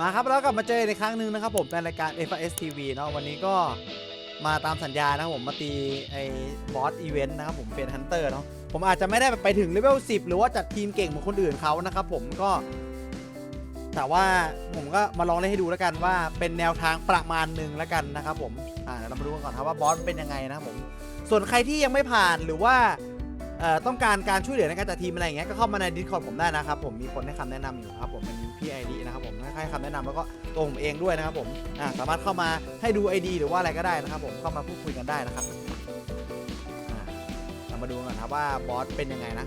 มาครับแล้วกลับมาเจอในครั้งหนึ่งนะครับผมในรายการ f s TV เนาะวันนี้ก็มาตามสัญญานะครับผมมาตีไอ้บอสอีเวนต์นะครับผมเป็นฮันเตอร์เนาะผมอาจจะไม่ได้ไปถึงเลเวล10 หรือว่าจัดทีมเก่งเหมือนคนอื่นเขานะครับผมก็ แต่ว่าผมก็มาลองเล่นให้ดูแล้วกันว่าเป็นแนวทางประมาณหนึ่งแล้วกันนะครับผมอ่าเดี๋ยวเรามาดูกันก่อนครับว่าบอสเป็นยังไงนะครับผมส่วนใครที่ยังไม่ผ่านหรือว่า เอ่อต้องการการช่วยเหลือในการจัดทีมอะไรอย่างเงี้ยก็เข้ามาใน Discord ผมได้นะครับผมมีคนให้คำแนะนำอยู่ครับผมเป็นพี่ไอดีนะครับผมให้คำแนะนำแล้วก็ตัวผมเองด้วยนะครับผมอ่าสามารถเข้ามาให้ดู ID หรือว่าอะไรก็ได้นะครับผมเข้ามาพูดคุยกันได้นะครับอ่าเรามาดูกันครับว่าบอสเป็นยังไงนะ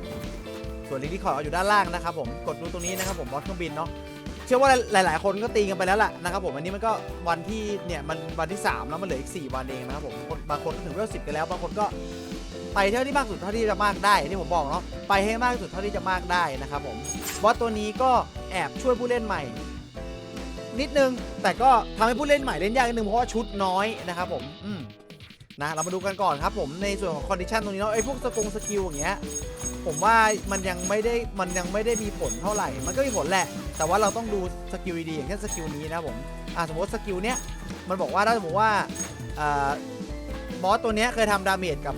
ส่วนลิงก์ที่ขออยู่ด้านล่างนะครับผมกดดูตรงนี้นะครับผมบอสเครื่องบินเนาะเชื่อว่าหลาย ๆ คนก็ตีกันไปแล้วล่ะนะครับผมอันนี้มันก็วันที่เนี่ยมันวันที่ 3 แล้วมันเหลืออีก 4 วันเองนะครับผมคนบางคนก็ถึงเวลสิบกันแล้วบางคนก็ ไปเท่าที่มากสุดเท่าที่จะมากได้ที่ผมบอกเนาะไปให้มากที่สุดเท่าที่จะมากได้นะครับผมบอสตัวนี้ก็แอบช่วยผู้เล่นใหม่ นิดนึงแต่ก็ทำให้ผู้เล่นใหม่เล่นยากนิดนึงเพราะว่าชุดน้อยนะครับผมอืมนะเรามาดูกันก่อนครับผมในส่วนของคอนดิชันตรงนี้เนาะไอ้พวกสกงสกิลอย่างเงี้ยผมว่ามันยังไม่ได้มันยังไม่ได้มีผลเท่าไหร่ มันก็มีผลแหละ แต่ว่าเราต้องดูสกิลดีอย่างเช่นสกิลนี้นะผมอ่าสมมติสกิลเนี้ยมันบอกว่าถ้าสมมติว่าอ่าบอสตัวเนี้ยเคยทำดาเมจกับ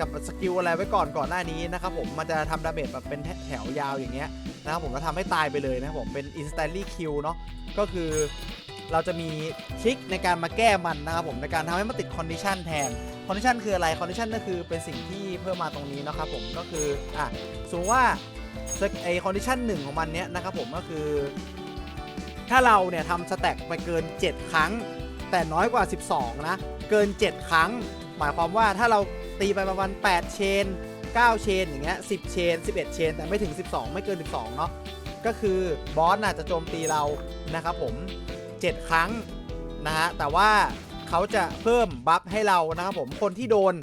กับสกิลอะไรไว้ก่อนก่อนหน้านี้นะครับผมมันจะทำดาเมจแบบเป็นแถวยาวอย่างเงี้ยนะครับผมแล้วทำให้ตายไปเลยนะครับผมเป็น instantly kill เนาะก็คือเราจะมีทริคในการมาแก้มันนะครับผมในการทำให้มันติด condition แทน condition คืออะไร condition ก็คือเป็นสิ่งที่เพิ่มมาตรงนี้นะครับผมก็คืออะสมมติว่าไอ condition หนึ่งของมันเนี้ยนะครับผมก็คือ ถ้าเราเนี่ยทำสแต็กไปเกิน 7 ครั้ง แต่น้อยกว่า 12 นะ เกิน 7 ครั้ง หมายความว่าถ้าเรา ตีไปประมาณ 8 เชน 9 เชนอย่างเงี้ย10 เชน 11 เชน แต่ไม่ถึง 12 ไม่เกิน 12 เนาะก็คือบอสน่ะจะโจมตีเรานะครับผม 7 ครั้งนะฮะแต่ว่าเขาจะเพิ่มบัฟให้เรานะครับผมคนที่โดน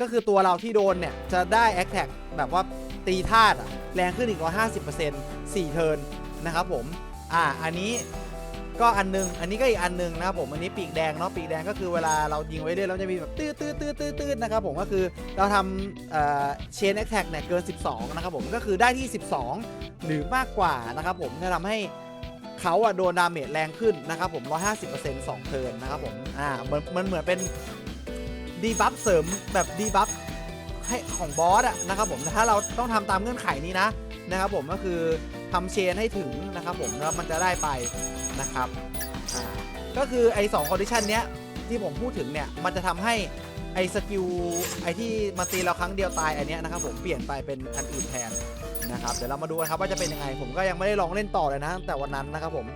ก็คือตัวเราที่โดนเนี่ย จะได้แอคแท็กแบบว่าตีธาตุแรงขึ้นอีก150% 4 เทิร์นนะครับผม อ่า อันนี้ ก็อันนึง อันนี้ก็อีกอันนึงนะครับผมอันนี้ปีกแดงเนาะปีกแดงก็คือเวลาเรายิงไว้เรื่อยเราจะมีแบบตื้อตื้อตื้อตื้อตื้อนะครับผมก็คือเราทำเอ่อเชนแอคแท็กเนี่ยเกิน 12 นะครับผมก็คือได้ที่ 12 หรือมากกว่านะครับผมจะทำให้เขาอะโดนดาเมจแรงขึ้นนะครับผม 150% 2เทิร์นนะครับผมอ่ามันมันเหมือนเป็นดีบัฟเสริมแบบดีบัฟให้ของบอสอะนะครับผมถ้าเราต้องทำตามเงื่อนไขนี้นะ นะครับผมก็คือทำเชนให้ถึงนะครับผมแล้วมันจะได้ไปนะครับก็คือไอ้สองคอนดิชันเนี้ยที่ผมพูดถึงเนี่ยมันจะทำให้ไอ้สกิลไอ้ที่มาตีเราครั้งเดียวตายอันเนี้ยนะครับผมเปลี่ยนไปเป็นอันอื่นแทนนะครับเดี๋ยวเรามาดูกันครับว่าจะเป็นยังไง ผมก็ยังไม่ได้ลองเล่นต่อเลยนะตั้งแต่วันนั้นนะครับผม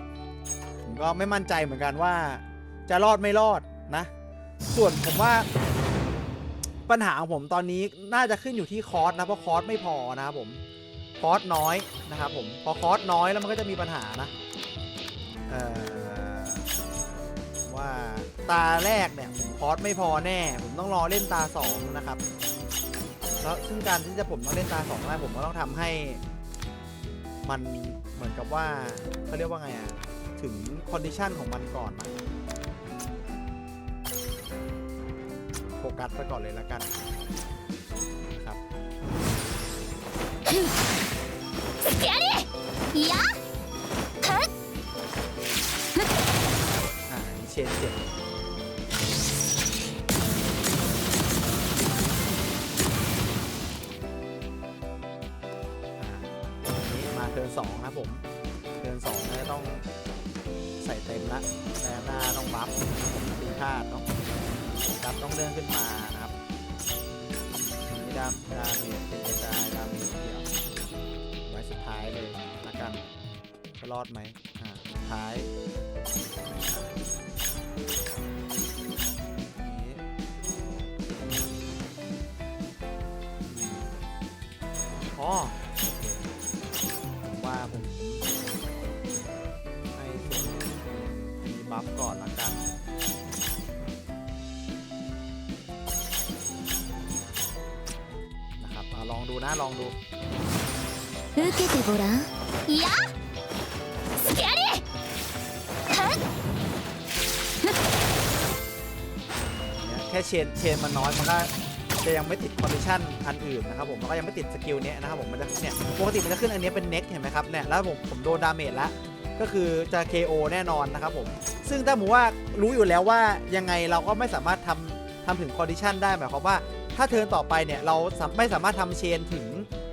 ผมก็ไม่มั่นใจเหมือนกันว่า จะรอดไม่รอดนะ ส่วนผมว่าปัญหาของผมตอนนี้น่าจะขึ้นอยู่ที่คอร์สนะเพราะคอร์สไม่พอนะครับผม คอร์สน้อยนะครับผม พอคอร์สน้อยแล้วมันก็จะมีปัญหานะว่าตาแรกเนี่ยผมคอร์สไม่พอแน่ ผมต้องรอเล่นตาสองนะครับแล้วซึ่งการที่จะผมต้องเล่นตาสองได้ผมก็ต้องทำให้ มันเหมือนกับว่าเขาเรียกว่าไงอะถึงคอนดิชันของมันก่อนอะโฟกัสไปก่อนเลยแล้วกันนะครับ してやれいや อ่ามีเชนเจ็ดอ่าอันนี้มาเทิร์นสองนะครับผม เทิร์นสองเนี่ยต้องใส่เต็มละแต่หน้าต้องบัฟนะครับผมตีธาตุเนาะครับต้องเดินขึ้นมานะครับมีดามดาเมจเป็นกระจายดา ท้ายเลยละกันจะรอดไหมอ่าท้ายอ๋อผมว่าผมให้เป็นมีบัฟก่อนละกันนะครับลองดูนะลองดู 受けてごらんいやしてやれはっ เนี่ยแค่เชนเชนมันน้อยมันก็จะยังไม่ติดคอนดิชันอันอื่นนะครับผมมันก็ยังไม่ติดสกิลเนี้ยนะครับผมมันจะเนี่ยปกติมันจะขึ้นอันเนี้ยเป็นเน็กเห็นไหมครับเนี่ยแล้วผมผมโดนดาเมจแล้วก็ ก็คือจะ KO แน่นอนนะครับผม ซึ่งถ้าหมูว่ารู้อยู่แล้วว่ายังไงเราก็ไม่สามารถทำทำถึงคอนดิชันได้หมายความว่าถ้าเทิร์นต่อไปเนี่ยเราสามไม่สามารถทำเชนถึง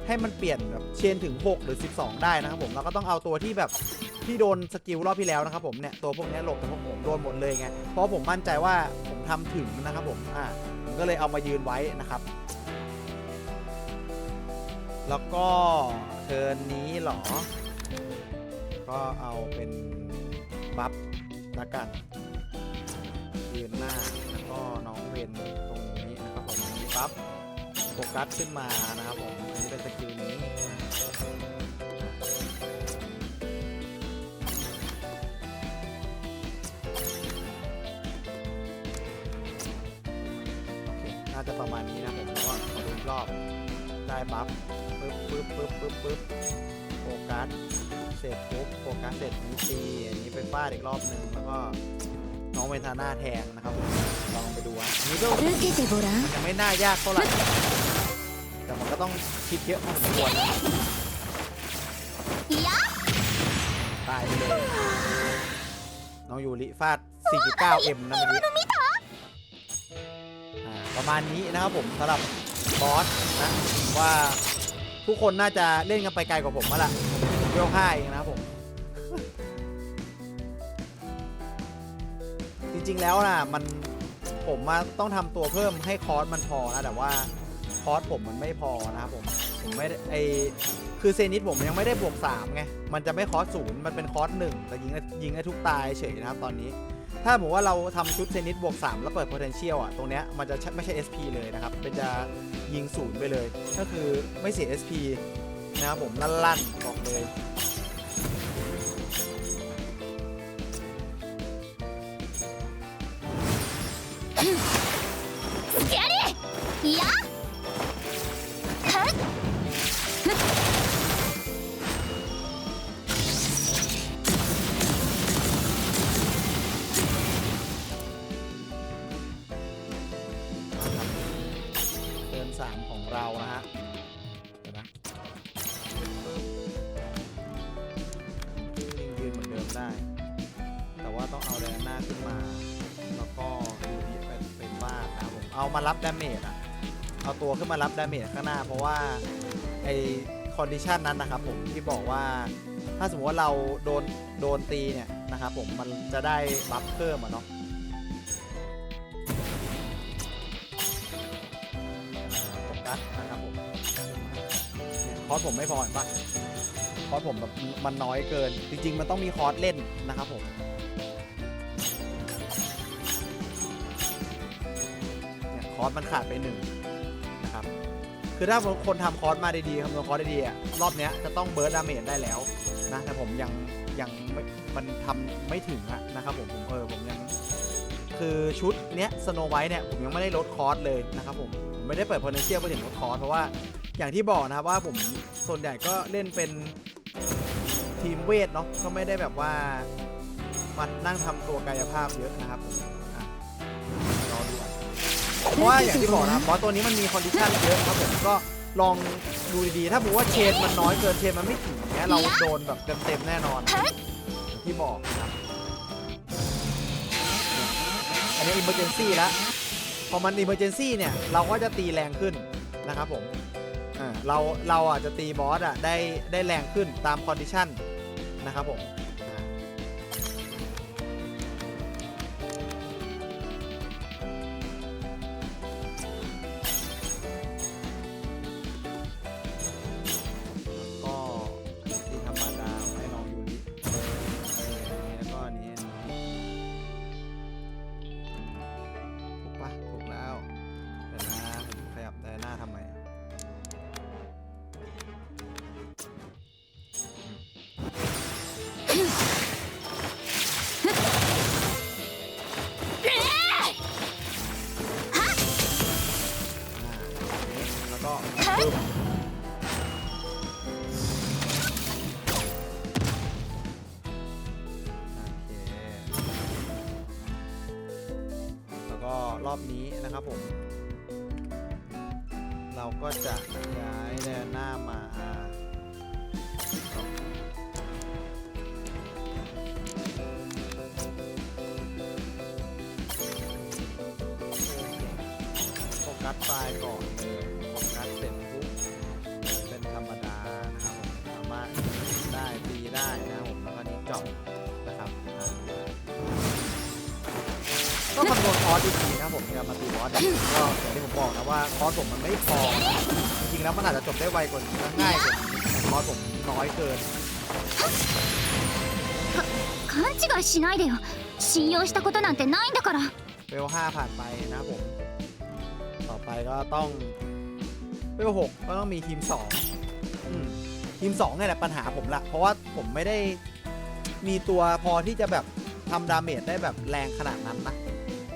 ให้มันเปลี่ยนแบบเชนถึง 6 หรือ 12 ได้นะครับผมเราก็ต้องเอาตัวที่แบบที่โดนสกิลรอบที่แล้วนะครับผมเนี่ยตัวพวกนี้หลบแต่พวกผมโดนหมดเลยไงเพราะผมมั่นใจว่าผมทำถึงนะครับผมอ่าผมก็เลยเอามายืนไว้นะครับ แล้วก็เทิร์นนี้หรอ ก็เอาเป็นบัฟละกันยืนหน้าแล้วก็น้องเวนตรงนี้นะครับผมมีบัฟ โฟกัสขึ้นมานะครับผมอันนี้เป็นสกิลนี้น่าจะประมาณนี้นะผมว่าขอดูรอบได้บัฟปึ๊บปึ๊บปึ๊บปึ๊บปึ๊บโฟกัสเสร็จปุ๊บโฟกัสเสร็จนี้ตีอันนี้ไป็นฟาดอีกรอบหนึ่งแล้วก็น้องเวทาน่าแทงนะครับผมลองไปดูว่านี่ก็ยังไม่น่ายากเท่าไหร่ แต่มันก็ต้องคิดเยอะพอสมควรนะいやตายไปเลยน้องยูริฟาด 4.9M นะเมื่อกี้อ่าประมาณนี้นะครับผมสำหรับบอสนะผมว่าทุกคนน่าจะเล่นกันไปไกลกว่าผมมาละผมเวลห้าเองนะครับผม จริงๆแล้วนะมันผมมาต้องทำตัวเพิ่มให้คอร์สมันพอนะแต่ว่าค อร์สผมมันไม่พอนะครับผมผมไม่ได้ไอคือเซนิตผมยังไม่ได้บวก3ไงมันจะไม่คอร์สศูนย์มันเป็นคอร์สหนึ่งแต่ยิงยิงได้ทุกตายเฉยนะครับตอนนี้ ถ้าผมว่าเราทำชุดเซนิตบวก3แล้วเปิด potential อะตรงเนี้ยมันจะไม่ใช่ SP เลยนะครับเป็นจะยิงศูนย์ไปเลย ก็คือไม่เสีย SP นะครับผมลั่นๆบอกเลย มามารับดาเมจอะเอาตัวขึ้นมารับดาเมจข้างหน้า เพราะว่าไอคอนดิชันนั้นนะครับผมที่บอกว่าถ้าสมมติว่าเราโดนโดนตีเนี่ยนะครับผมมันจะได้บัฟเพิ่มอะเนาะโฟกัสนะครับผมคอร์สผมไม่พอเห็นปะคอร์สผมแบบมันน้อยเกิน จริง ๆ มันต้องมีคอร์สเล่นนะครับผม อร์สมันขาดไปหนึ่งนะครับคือถ้าคนทำคอร์สมาดีๆคำนวณคอร์สดีๆอะรอบเนี้ยจะต้องเบิร์ดดาเมจได้แล้วนะแต่ผมยังยังม,มันทำไม่ถึงอะนะครับผมผมเออผมยังคือชุดเนี้ยสโนไวท์เนี่ยผมยังไม่ได้ลดคอร์สเลยนะครับผมผมไม่ได้เปิด potential ไปถึงลดคอร์สเพราะว่าอย่างที่บอกนะครับว่าผมส่วนใหญ่ก็เล่นเป็นทีมเวทเนาะก็ไม่ได้แบบว่ามันนั่งทำตัวกายภาพเยอะนะครับผม ราะว่าอย่างที่บอกนะครับบอสตัวนี้มันมีคอนดิชันเยอะครับผมก็ลองดูดีๆ ถ้าบอกว่าเชนมันน้อยเกินเชนมันไม่ถึงเนี้ยเราโดนแบบเต็มๆแน่นอนอย่างที่บอกนะครับอันนี้ emergency แล้วพอมัน emergency เนี่ยเราก็จะตีแรงขึ้นนะครับผมเราเราอะจะตีบอสอะได้ได้แรงขึ้นตาม condition นะครับผม จะย้ายแดนหน้ามา อร์สดีๆนะครับผมในการมาตีบอสเนี่ยก็อย่างที่ผมบอกนะว่าคอร์สผมมันไม่พอนะจริงๆแล้วมันอาจจะจบได้ไวกว่านี้และง่ายกว่านี้แต่คอร์สผมน้อยเกิน 勘違いしないでよ信用したことなんてないんだから เวล5ผ่านไปนะครับผม ต่อไปก็ต้องเวล6ก็ต้องมีทีม2อืมทีม2เนี่ยแหละปัญหาผมละ เพราะว่าผมไม่ได้มีตัวพอที่จะแบบทำดาเมจได้แบบแรงขนาดนั้นนะ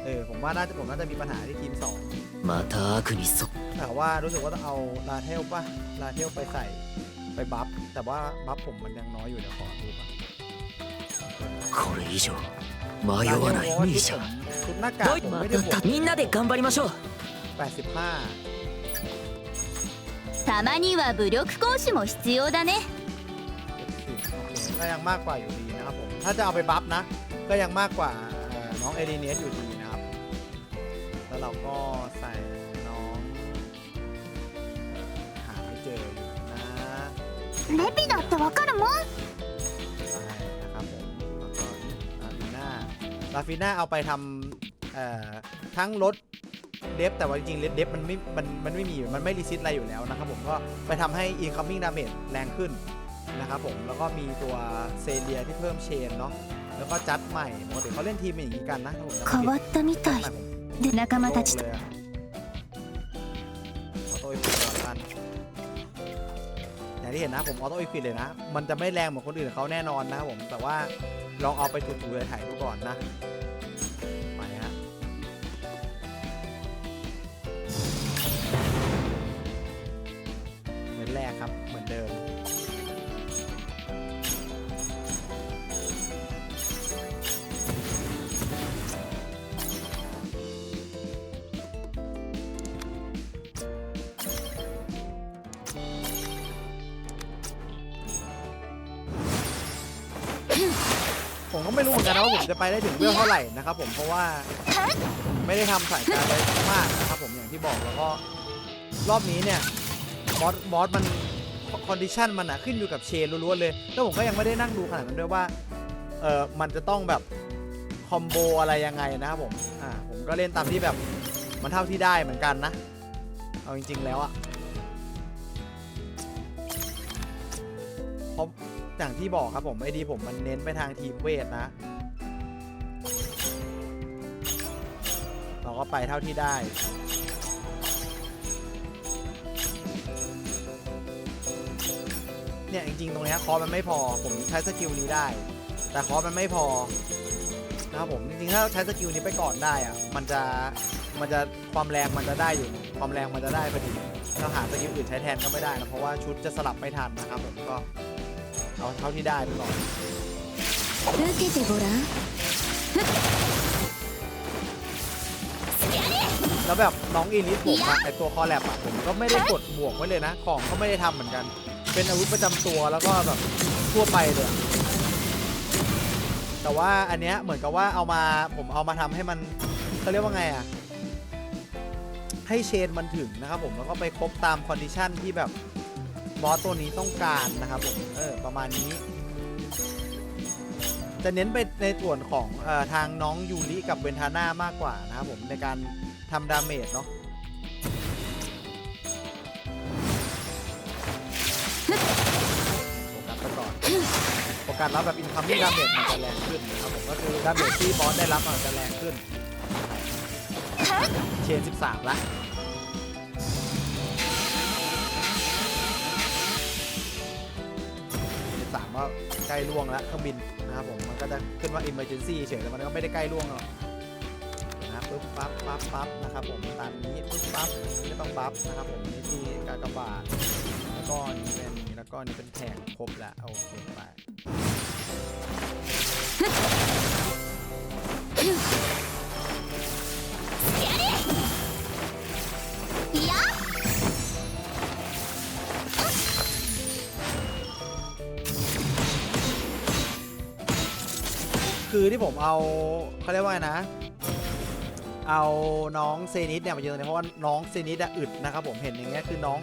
เออ ผมว่าน่าจะผมน่าจะมีปัญหาที่ทีม 2また悪にそ แต่ว่ารู้สึกว่าต้องเอาลาเทลป่ะ ลาเทลไปใส่ไปบัฟ แต่ว่าบัฟผมมันยังน้อยอยู่เดี๋ยวขอดูป่ะ これ以上迷 ลา わ เท な ล い เพราะว่า ミ ชุ ー ด シ ผ ャ มชุดหน้ากากผม ま ไม่ได้บวก たみんなで頑張りましょう85 たまには武力行使も必要だねก็ยังมากกว่าอยู่ดีนะครับผม ถ้าจะเอาไปบัฟนะ ก็ยังมากกว่าเอ่อน้องเอเดเนียสอยู่ดีนะครับ แล้วเราก็ใส่น้องเอ่อหาไม่เจออยู่นะ レピだってわかるもん ใช่นะครับผม แล้วก็ลาฟิน่า ลาฟิน่าเอาไปทำเอ่อทั้งลดเดฟแต่ว่าจริงๆเดฟมันไม่ มันมันไม่มีอยู่มันไม่รีซิตอะไรอยู่แล้วนะครับผม ก็ไปทำให้ incoming damage แรงขึ้นนะครับผม แล้วก็มีตัวเซเลียที่เพิ่มเชนเนาะ แล้วก็จัดใหม่ปกติเขาเล่นทีมเป็นอย่างนี้กันนะถ้าผมจำไม่ 変わ ผิด ったみたい で仲間たちと เลยอะออโต้อีควิดก่อนละกันอย่างที่เห็นนะผมออโต้อีควิดเลยนะ มันจะไม่แรงเหมือนคนอื่นเขาแน่นอนนะครับผม แต่ว่าลองเอาไปถูๆเลยถ่ายดูก่อนนะ ไปฮะ เหมือนแรกครับ เหมือนเดิม ผม ผมจะไปได้ถึงเรื่องเท่าไหร่นะครับผมเพราะว่าไม่ได้ทำสายการไว้มากนะครับผมอย่างที่บอกแล้วก็รอบนี้เนี่ยบอสบอสมันคอนดิชันมันอะขึ้นอยู่กับเชนล้วนๆเลยแล้วผมก็ยังไม่ได้นั่งดูขนาดนั้นด้วยว่าเออมันจะต้องแบบคอมโบอะไรยังไงนะครับผมอ่าผมก็เล่นตามที่แบบมันเท่าที่ได้เหมือนกันนะ เอาจริง ๆ แล้วอะเพราะอย่างที่บอกครับผมไอดีผมมันเน้นไปทางทีมเวทนะ เราก็ไปเท่าที่ได้ เนี่ยจริงๆ ตรงนี้คอร์มันไม่พอ ผมใช้สกิลนี้ได้ แต่คอร์มันไม่พอนะครับผมจริงๆถ้าใช้สกิลนี้ไปก่อนได้อะมันจะมันจะความแรงมันจะได้อยู่ความแรงมันจะได้พอดีเราหาสกิลอื่นใช้แทนก็ไม่ได้นะเพราะว่าชุดจะสลับไม่ทันนะครับผมก็เอาเท่าที่ได้ไปก่อน แล้วแบบน้องอีลิสผมอะไอตัวคอแลบอะผมก็ไม่ได้กดบวกไว้เลยนะ ของก็ไม่ได้ทำเหมือนกัน เป็นอาวุธประจำตัวแล้วก็แบบทั่วไปเลยอะแต่ว่าอันเนี้ยเหมือนกับว่าเอามาผมเอามาทำให้มันเขาเรียกว่าไงอะให้เชนมันถึงนะครับผมแล้วก็ไปครบตามคอนดิชันที่แบบบอสตัวนี้ต้องการนะครับผมเออประมาณนี้ จะเน้นไปในส่วนของเออทางน้องยูริกับเวนทาน่ามากกว่านะครับผมในการ ทำดาเมจเนาะโฟกัสไปก่อนโฟกัสรับแบบอินคัมมิ่งดาเมจมันจะแรงขึ้นนะครับผมก็คือดาเมจที่บอสได้รับมันจะแรงขึ้น เชน 13 ละสามก็ใกล้ล่วงแล้วเครื่องบินนะครับผมมันก็จะขึ้นว่า emergency เฉยแต่มันก็ไม่ได้ใกล้ล่วงหรอก ปึ๊บปั๊บปั๊บปั๊บนะครับผมตามนี้ปึ๊บปั๊บไม่ต้องบัฟนะครับผมนี่ที่กากบาทแล้วก็นนี้เป็นแล้วก็นนี้เป็นแผงครบแล้วโอเคไปคือที่ผมเอาเขาเรียกว่าไงนะ เอาน้องเซนิสเนี่ยมายืนตรงนี้เพราะว่าน้องเซนิสอะอึดนะครับผมเห็นอย่างเงี้ยคือน้อง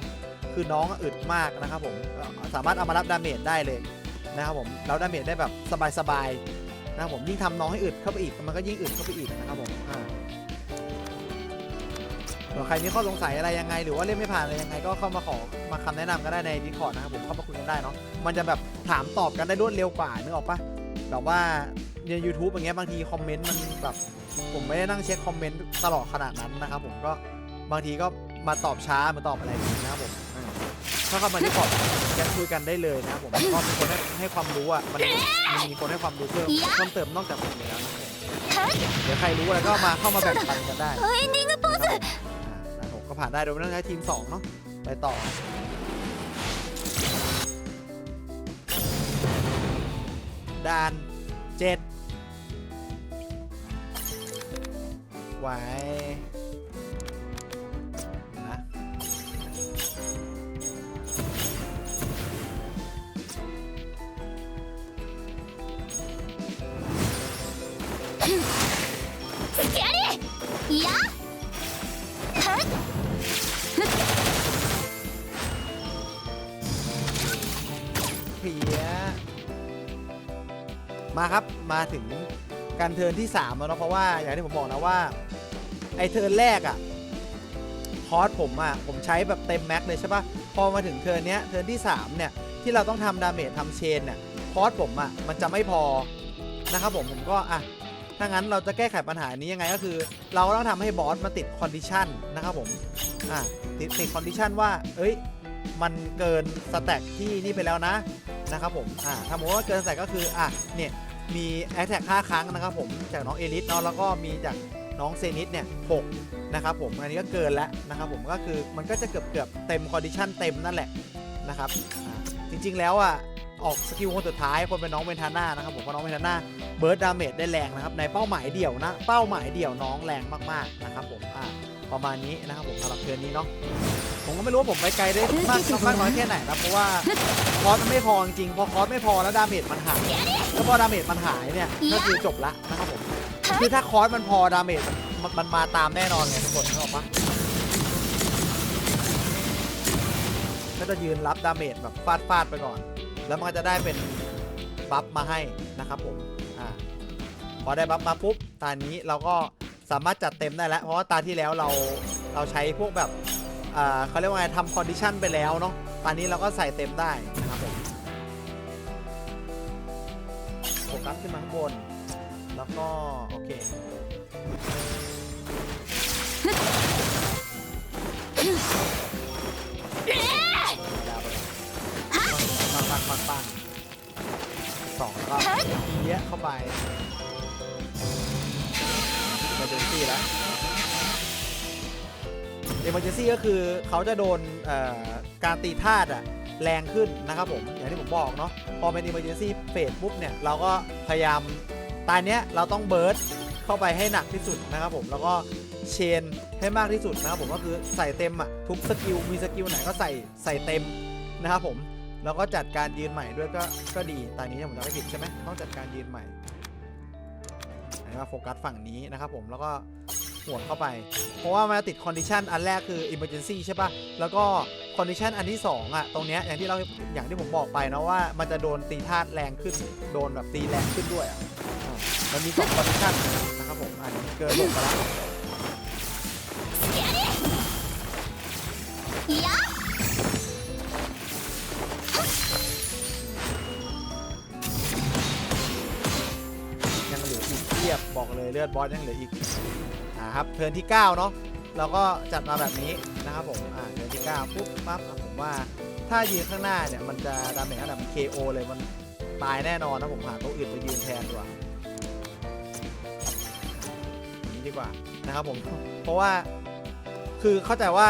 คือน้องอะอึดมากนะครับผมสามารถเอามารับดาเมจได้เลยนะครับผมแล้วดาเมจได้แบบสบายๆนะครับผมยิ่งทำน้องให้อึดเข้าไปอีกมันก็ยิ่งอึดเข้าไปอีกนะครับผมอ่าใครมีข้อสงสัยอะไรยังไง หรือว่าเล่นไม่ผ่านอะไรยังไงก็เข้ามาขอมาคำแนะนำก็ได้ใน Discord นะครับผมเข้ามาคุยกันได้เนาะมันจะแบบถามตอบกันได้รวดเร็วกว่านึกออกปะแบบว่าใน YouTube อย่างเงี้ยบางทีคอมเมนต์มันแบบ ผมไม่ได้นั่งเช็คคอมเมนต์ตลอดขนาดนั้นนะครับผมก็บางทีก็มาตอบช้ามาตอบอะไรอย่างนี้นะครับผมถ้าเข้ามาที่ขอบยังคุยกันได้เลยนะครับผมก็มีคนให้ให้ความรู้อะมันมันมีคนให้ความรู้เพิ่มเพิ่มเติมนอกจากผมแล้วนะครเดี๋ยวใครรู้อะไรก็มาเข้ามาแบ่งปันกันได้เฮ้ยนดิ้งก็ปุ๊บอ่รัผมก็ผ่านได้โดยไม่ต้องใช้ทีมสองเนาะไปต่อ ด่านเจ็ด ไว้นะいやเพียมาครับมาถึงการเทินที่3แล้วเนาะเพราะว่าอย่างที่ผมบอกนะว่า ไอเทิร์นแรกอะคอร์สผมอะผมใช้แบบเต็มแม็กเลยใช่ปะพอมาถึงเทิร์นเนี้ยเทิร์นที่ 3 เนี่ย ที่เราต้องทำดาเมจทำเชนเนี่ยคอร์สผมอะมันจะไม่พอนะครับผมผมก็อะถ้างั้นเราจะแก้ไขปัญหานี้ยังไงก็คือ เราก็ต้องทำให้บอสมาติดคอนดิชันนะครับผมอะติดติดคอนดิชันว่า เอ้ย มันเกินสแต็กที่นี่ไปแล้วนะนะครับผมอ่าถ้าสมมติว่าเกินสแต็กก็คืออะเนี่ยมีแอคแท็ก5ครั้งนะครับผมจากน้องเอลิสเนาะแล้วก็มีจาก น้องเซนิสเนี่ยหกนะครับผมอันนี้ก็เกินแล้วนะครับผมก็คือมันก็จะเกือบเกือบเต็มคอนดิชันเต็มนั่นแหละนะครับจริงๆแล้วอะออกสกิลคนสุดท้ายคนเป็นน้องเวนทาน่านะครับผมเพราะน้องเวนทาน่าเบิร์ดดาเมจได้แรงนะครับในเป้าหมายเดี่ยวนะ เป้าหมายเดี่ยวน้องแรงมากๆนะครับผมอ่าประมาณนี้นะครับผมสำหรับเทิร์นนี้เนาะผมก็ไม่รู้ว่าผมไปไกลได้มากมากน้อยแค่ไหนนะเพราะว่าคอร์สมันไม่พอจริงพอคอร์สไม่พอแล้วดาเมจมันหายแล้วพอดาเมจมันหายเนี่ยก็คือจบละนะครับผม คือถ้าคอร์สมันพอดาเมจมันมันมาตามแน่นอนไงทุกคนเข้าปะก็จะยืนรับดาเมจแบบฟาดฟาดไปก่อน แล้วมันก็จะได้เป็นบัฟมาให้นะครับผมอ่าพอได้บัฟมาปุ๊บตานี้เราก็สามารถจัดเต็มได้แล้ว เพราะว่าตาที่แล้วเราเราใช้พวกแบบอ่าเขาเรียกว่าไงทำคอนดิชันไปแล้วเนาะตอนนี้เราก็ใส่เต็มได้นะครับผมโฟกัสขึ้นมาข้างบน แล้วก็ โอเคดาวไปก่อนปังปังปังปังสองแล้วก็เยอะเข้าไปมาเจนซี่แล้วเอเมอร์เจนซี่ก็คือเขาจะโดนการตีธาตุอะแรงขึ้นนะครับผม อย่างที่ผมบอกเนาะ พอเป็น Emergency เฟสปุ๊บเนี่ย เราก็พยายาม ตอนเนี้ยเราต้องเบิร์ดเข้าไปให้หนักที่สุดนะครับผมแล้วก็เชนให้มากที่สุดนะครับผมก็คือใส่เต็มอะทุกสกิลมีสกิลไหนก็ใส่ใส่เต็มนะครับผมแล้วก็จัดการยืนใหม่ด้วยก็ก็ดีตอนนี้ผมจะไม่ผิดใช่ไหมต้องจัดการยืนใหม่มาโฟกัสฝั่งนี้นะครับผมแล้วก็หวเข้าไป เพราะว่ามันติดคอนดิชันอันแรกคือ emergency ใช่ปะแล้วก็คอนดิชันอันที่2อะตรงเนี้ยอย่างที่เราอย่างที่ผมบอกไปนะว่ามันจะโดนตีธาตุแรงขึ้น โดนแบบตีแรงขึ้นด้วยอะอ่า มันมีสองคอนดิชันนะครับผมอันนี้เกินลงไปแล้วยังเหลืออีกเทียบบอกเลยเลือดบอสยังเหลืออีกอ่าครับเทิร์นที่ 9 เนาะเราก็จัดมาแบบนี้นะครับผมอ่าเทิร์นที่ 9 ปุ๊บปั๊บอะผมว่าถ้ายืนข้างหน้าเนี่ย มันจะดาเมจขนาดมัน KO เลยมันตายแน่นอนนะผมหาตัวอื่นไปยืนแทนดีกว่า ดีกว่านะครับผม เพราะว่าคือเข้าใจว่า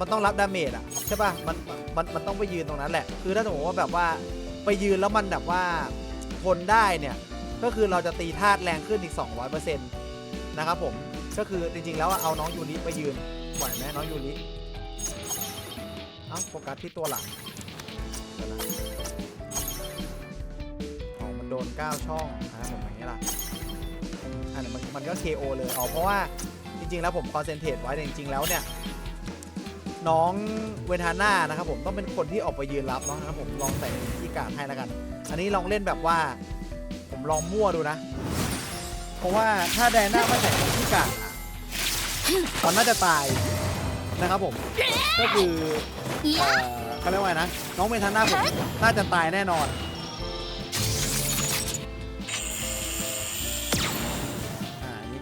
มันต้องรับดาเมจอะใช่ป่ะมันมันมันต้องไปยืนตรงนั้นแหละ คือถ้าสมมติว่าแบบว่าไปยืนแล้วมันแบบว่าทนได้เนี่ย ก็คือเราจะตีธาตุแรงขึ้นอีก 200%นะครับผมก็คือจริงๆ แล้วเอาน้องยูริไปยืนไหวไหมน้องยูริเอ้าโฟกัสที่ตัวหลังเดี๋ยวนะอ๋อมันโดน 9 ช่องนะครับผมอย่างนี้ล่ะ อันนี้มันมันก็ KO เลยอ๋อเพราะว่าจริง ๆ แล้วผมคอนเซนเทรตไว้แต่จริง ๆ แล้วเนี่ยน้องเวทาน่านะครับผมต้องเป็นคนที่ออกไปยืนรับเนาะนะครับผมลองใส่ที่การดให้แล้วกัน อันนี้ลองเล่นแบบว่า ผมลองมั่วดูนะ เพราะว่าถ้าแดน่าไม่ใส่ที่การดอะมันน่าจะตายนะครับผม ก็คือเออเขาเรียกว่านะ น้องเมทันน่าผมน่าจะตายแน่นอน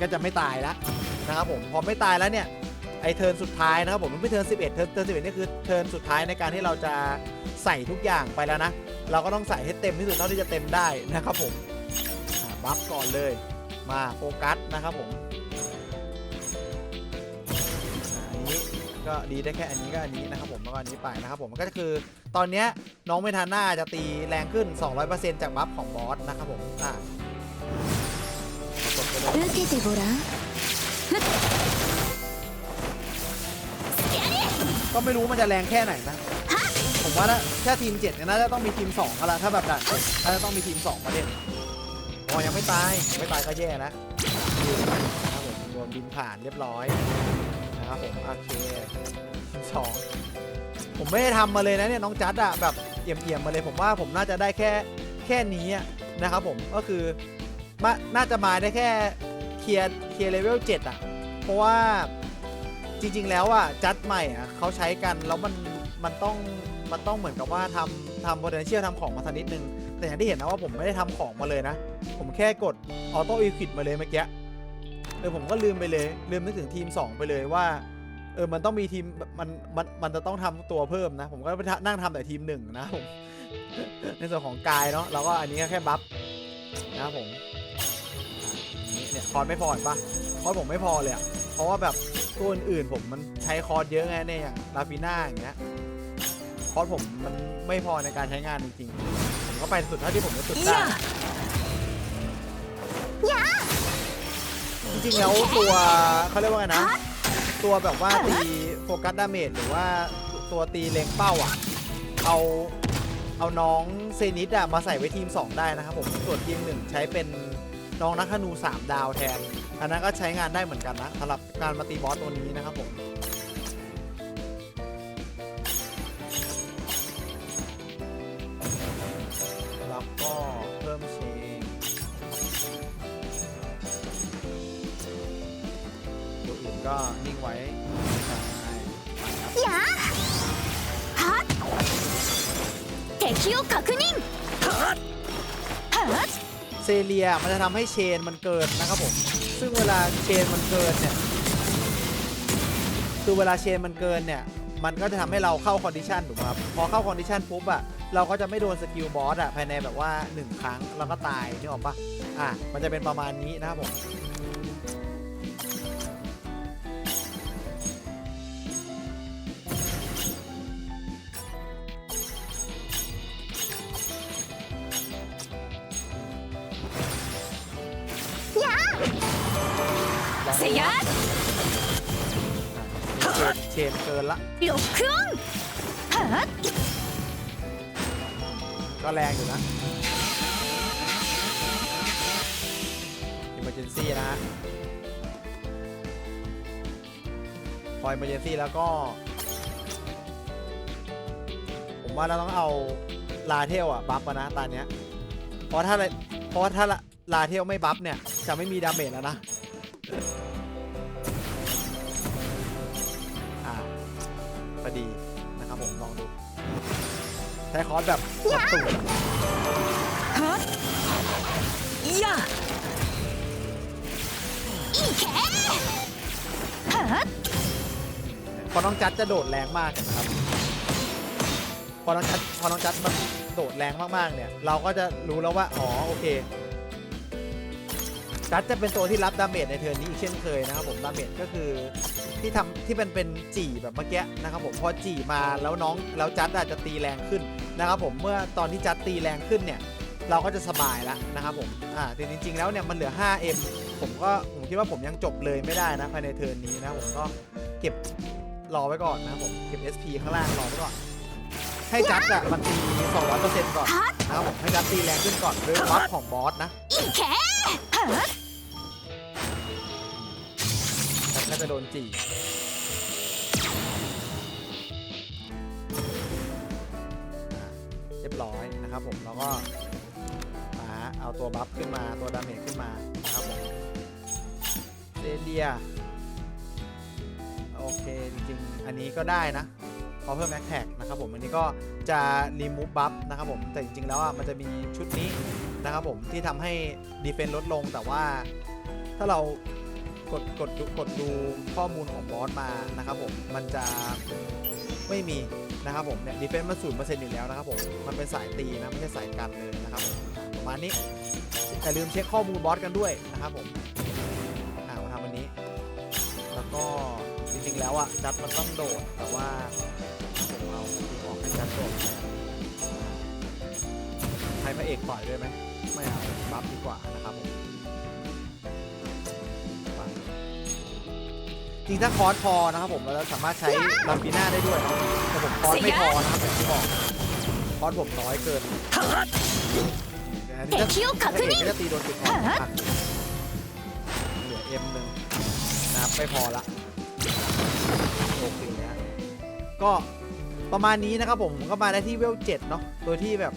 ก็จะไม่ตายแล้วนะครับผมพอไม่ตายแล้วเนี่ยไอเทิร์นสุดท้ายนะครับผมมันไม่เทิร์น11เทิร์นเทิร์น11นี่คือเทิร์นสุดท้ายในการที่เราจะใส่ทุกอย่างไปแล้วนะ เราก็ต้องใส่ให้เต็มที่สุดเท่าที่จะเต็มได้นะครับผมบัฟก่อนเลยมาโฟกัสนะครับผมอันนี้ก็ดีได้แค่อันนี้ก็อันนี้นะครับผมแล้วก็อันนี้ไปนะครับผมมันก็คือตอนนี้น้องเมทาน่าจะตีแรงขึ้น 200%จากบัฟของบอสนะครับผมอ่า 受けてごらん ก็ไม่รู้มันจะแรงแค่ไหนนะ ผมว่าถ้าถ้าทีม7เนี่ยน่าจะต้องมีทีม2กันละถ้าแบบด่านเจ็ดน่าจะต้องมีทีม2มาเล่นอ๋อยังไม่ตายยังไม่ตายก็แย่แล้วนะครับผมโดนบินผ่านเรียบร้อยนะครับผมโอเคทีมสองผมไม่ได้ทำมาเลยนะเนี่ยน้องจัดอะแบบเอี่ยมๆมาเลยผมว่าผมน่าจะได้แค่แค่นี้อะนะครับผมก็คือ มาน่าจะมาได้แค่เคลียร์เคลียร์เลเวล7อะเพราะว่าจริง ๆ แล้วอะจัดใหม่อะเขาใช้กันแล้วมันมันต้องมันต้องเหมือนกับว่าทำทำ potential ทำของมาสักนิดนึง แต่อย่างที่เห็นนะว่าผมไม่ได้ทำของมาเลยนะ ผมแค่กดออโต้อีควิดมาเลยเมื่อกี้เออผมก็ลืมไปเลย ลืมนึกถึงทีม 2 ไปเลยว่าเออมันต้องมีทีมมันมันมันจะต้องทำตัวเพิ่มนะ ผมก็ไปนั่งทำแต่ทีมหนึ่งนะผมในส่วนของกายเนาะเราก็อันนี้ก็แค่บัฟนะผม คอร์ดไม่พอเห็นปะคอร์ดผมไม่พอเลยอะเพราะว่าแบบตัวอื่นๆผมมันใช้คอร์สเยอะไงเนี่ยอย่างลาฟิน่าอย่างเงี้ยคอร์สผมมันไม่พอในการใช้งานจริงๆผมก็ไปสุดเท่าที่ผมจะสุดได้จริงๆแล้วตัวเขาเรียกว่าไงนะ ตัวแบบว่าตีโฟกัสดาเมจหรือว่าตัวตีเลงเป้าอะเอาเอาน้องเซนิดอะมาใส่ไว้ทีม 2 ได้นะครับผมส่วนทีม 1 ใช้เป็น น้องนักธนู 3 ดาวแทน อันนั้นก็ใช้งานได้เหมือนกันนะสำหรับการมาตีบอสตัวนี้นะครับผม แล้วก็เพิ่มเชงตัวอื่นก็นิ่งไว้ใช่ไปครับ やはっ敵を確認はっ เ ซเลียมันจะทำให้เชนมันเกินนะครับผม ซึ่งเวลาเชนมันเกินเนี่ย คือเวลาเชนมันเกินเนี่ย มันก็จะทำให้เราเข้าคอนดิชันถูกไหมครับ พอเข้าคอนดิชันปุ๊บอะเราก็จะไม่โดนสกิลบอสอะภายในแบบว่า 1 ครั้ง แล้วก็ตายนึกออกปะอะ มันจะเป็นประมาณนี้นะครับผม ยัดเชนเกินละหลบเครื่องฮัดก็แรงอยู่นะอิมเมอร์เนซี่นะฮะพออิมเมอร์เนซี่แล้วก็ ผมว่าเราต้องเอาลาเทลอะบัฟนะตาเนี้ยเพราะถ้าเพราะถ้าลาเทลไม่บัฟเนี่ย จะไม่มีดาเมจแล้วนะ้คอสแบบหมดสูฮะย่าอีแขฮะพอน้องจัดจะโดดแรงมากนะครับ พอน้องจัดพอน้องจัดมันโดดแรงมากๆเนี่ย เราก็จะรู้แล้วว่า อ๋อ โอเค จัดจะเป็นตัวที่รับดาเมจในเทิร์นนี้อีกเช่นเคยนะครับผม ดาเมจก็คือที่ทำที่เป็นเป็นจี่แบบเมื่อกี้นะครับผม พอจี่มาแล้วน้องแล้วจัดอาจจะตีแรงขึ้น นะครับผมเมื่อตอนที่จัดตีแรงขึ้นเนี่ยเราก็จะสบายแล้วนะครับผมอ่าแต่จริง ๆ แล้วเนี่ยมันเหลือ 5M ผมก็ผมคิดว่าผมยังจบเลยไม่ได้นะภายในเทิร์นนี้นะผมก็เก็บรอไว้ก่อนนะผมเก็บ SP ข้างล่างรอไว้ก่อน ให้จัดอะมันตี200%ก่อนนะครับผมให้จัดตีแรงขึ้นก่อนโดยวัดของบอสนะแต่าจะโดนจี รียบร้อยนะครับผมแล้วก็มาเอาตัวบัฟขึ้นมาตัวดาเมจขึ้นมานะครับผมเซเดียโอเคจริงๆ อันนี้ก็ได้นะพอเพิ่มแอคแท็กนะครับผมอันนี้ก็จะรีมูฟบัฟนะครับผมแต่จริงๆแล้วอะมันจะมีชุดนี้นะครับผมที่ทำให้ดีเฟน s ลดลงแต่ว่าถ้าเรากดกดดูกดดูข้อมูลของบอสมานะครับผมมันจะ ไม่มีนะครับผมเนี่ยดีเฟน s มันศูนย์เปอร์เซ็นต์อยู่แล้วนะครับผมมันเป็นสายตีนะไม่ใช่สายกันเลยนะครับประมาณนี้แต่ลืมเช็คข้อมูลบอสกันด้วยนะครับผมอ่ามาทำอันนี้ แล้วก็จริงๆแล้วอะจัดมันต้องโดดแต่ว่าผมเอาทีออกให้ชัดตัวให้พระเอกปล่อยด้วยไหมไม่เอาบัฟดีกว่านะครับผม จริงถ้าคอร์สพอนะครับผมเราสามารถใช้ลามิน่าได้ด้วยแต่ผมคอร์สไม่พอนะครับอย่างที่บอกคอร์สผมน้อยเกินเห็นก็ตีโดนจุดคอร์สเหลือเอ็มหนึ่งนะครับไปพอละโอเคนะก็ประมาณนี้นะครับผมก็มาได้ที่เวลเจ็ดเนาะโดยที่แบบ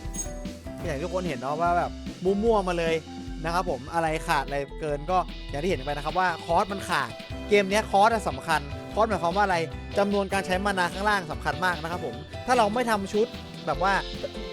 อย่างทุกคนเห็นเนาะว่าแบบมั่วๆมาเลยนะครับผมอะไรขาดอะไรเกินก็อย่างที่เห็นไปนะครับว่าคอร์สมันขาด เกมนี้คอร์สอะสำคัญ คอร์สหมายความว่าอะไรจำนวนการใช้มานาข้างล่างสำคัญมากนะครับผม ถ้าเราไม่ทำชุดแบบว่า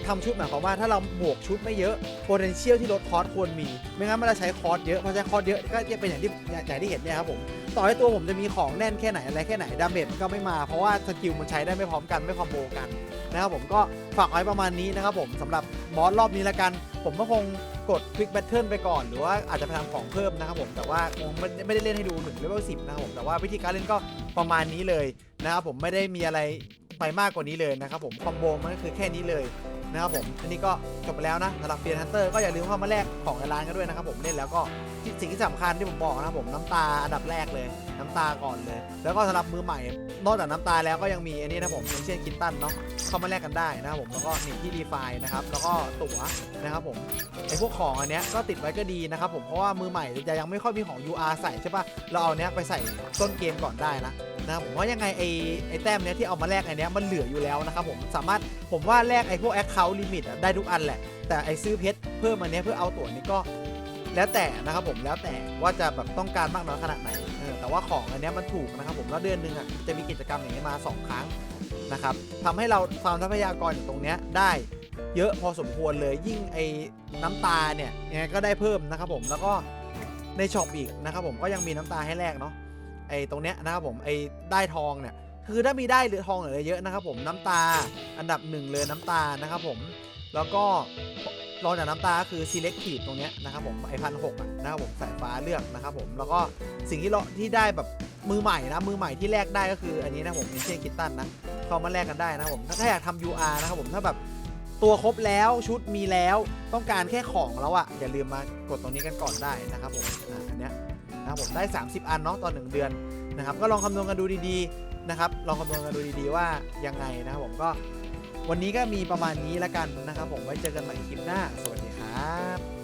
ทำชุดหมายความว่าถ้าเราบวกชุดไม่เยอะ potential ที่ลดคอร์สควรมี ไม่งั้นมันจะใช้คอร์สเยอะพอใช้คอร์สเยอะก็จะเป็นอย่างที่อย่างที่เห็นเนี่ยครับผมต่อให้ตัวผมจะมีของแน่นแค่ไหนอะไรแค่ไหนดาเมจมันก็ไม่มาเพราะว่าสกิลมันใช้ได้ไม่พร้อมกันไม่คอมโบกันนะครับผมก็ฝากไว้ประมาณนี้นะครับผมสำหรับบอสรอบนี้ละกัน ผมก็คงกด Quick Battle ไปก่อนหรือว่าอาจจะไปทำของเพิ่มนะครับผมแต่ว่าคงไม่ได้เล่นให้ดูถึงเลเวล10นะครับผมแต่ว่าวิธีการเล่นก็ประมาณนี้เลยนะครับผมไม่ได้มีอะไรไปมากกว่านี้เลยนะครับผมคอมโบมันก็คือแค่นี้เลย นะครับผมอันนี้ก็จบไปแล้วนะสำหรับเฟียนฮันเตอร์ก็อย่าลืมเข้ามาแลกของในร้านกันด้วยนะครับผมเล่นแล้วก็ที่สิ่งที่สำคัญที่ผมบอกนะครับผมน้ำตาอันดับแรกเลย น้ำตาก่อนเลย แล้วก็สำหรับมือใหม่ นอกจากน้ำตาแล้วก็ยังมีอันนี้นะผมอย่างเช่นคิตตันเนาะเข้ามาแลกกันได้นะครับผมแล้วก็นี่ที่ดีไฟนะครับแล้วก็ตั๋วนะครับผมไอพวกของอันเนี้ยก็ติดไว้ก็ดีนะครับผมเพราะว่ามือใหม่จะยังไม่ค่อยมีของ UR ใส่ใช่ปะเราเอาเนี้ยไปใส่ต้นเกมก่อนได้นะ นะครับผมว่ายังไงไอไอแต้มเนี้ยที่เอามาแลกไอันเนี้ยมันเหลืออยู่แล้วนะครับผมสามารถผมว่าแลกไอ้พวก Account Limit อะได้ทุกอันแหละ แต่ไอ้ซื้อเพชรเพิ่มอันเนี้ยเพื่อเอาตั๋วนี้ก็แล้วแต่นะครับผมแล้วแต่ว่าจะแบบต้องการมากน้อยขนาดไหนเออแต่ว่าของอันเนี้ยมันถูกนะครับผมแล้วเดือนหนึ่งอะจะมีกิจกรรมอย่างนี้มา 2 ครั้งนะครับทำให้เราฟาร์มทรัพยากรอยู่ตรงเนี้ยได้เยอะพอสมควรเลยยิ่งไอ้น้ำตาเนี่ยยังไงก็ได้เพิ่มนะครับผมแล้วก็ในช็อปอีกนะครับผมก็ยังมีน้ำตาให้แลกเนาะ ไอ้ตรงเนี้ยนะครับผมไอ้ได้ทองเนี่ยคือถ้ามีได้หรือทองเหลือเยอะนะครับผมน้ำตาอันดับหนึ่งเลยน้ำตานะครับผมแล้วก็รองจากน้ำตาคือ selective ตรงเนี้ยนะครับผมไอพันหกนะครับผมสายฟ้าเลือกนะครับผมแล้วก็สิ่งที่เราที่ได้แบบมือใหม่นะมือใหม่ที่แลกได้ก็คืออันนี้นะผมมิเชนคิตตันนะเขามาแลกกันได้นะครับผมถ้าอยากทำ UR นะครับผมถ้าแบบตัวครบแล้วชุดมีแล้วต้องการแค่ของแล้วอะ่ะอย่าลืมมากดตรงนี้กันก่อนได้นะครับผมอันเนี้ย นะครับผมได้ 30 อันเนาะต่อหนึ่งเดือนนะครับก็ลองคำนวณกันดูดีๆนะครับลองคำนวณกันดูดีๆว่ายังไงนะครับผมก็วันนี้ก็มีประมาณนี้ละกันนะครับผมไว้เจอกันใหม่คลิปหน้า สวัสดีครับ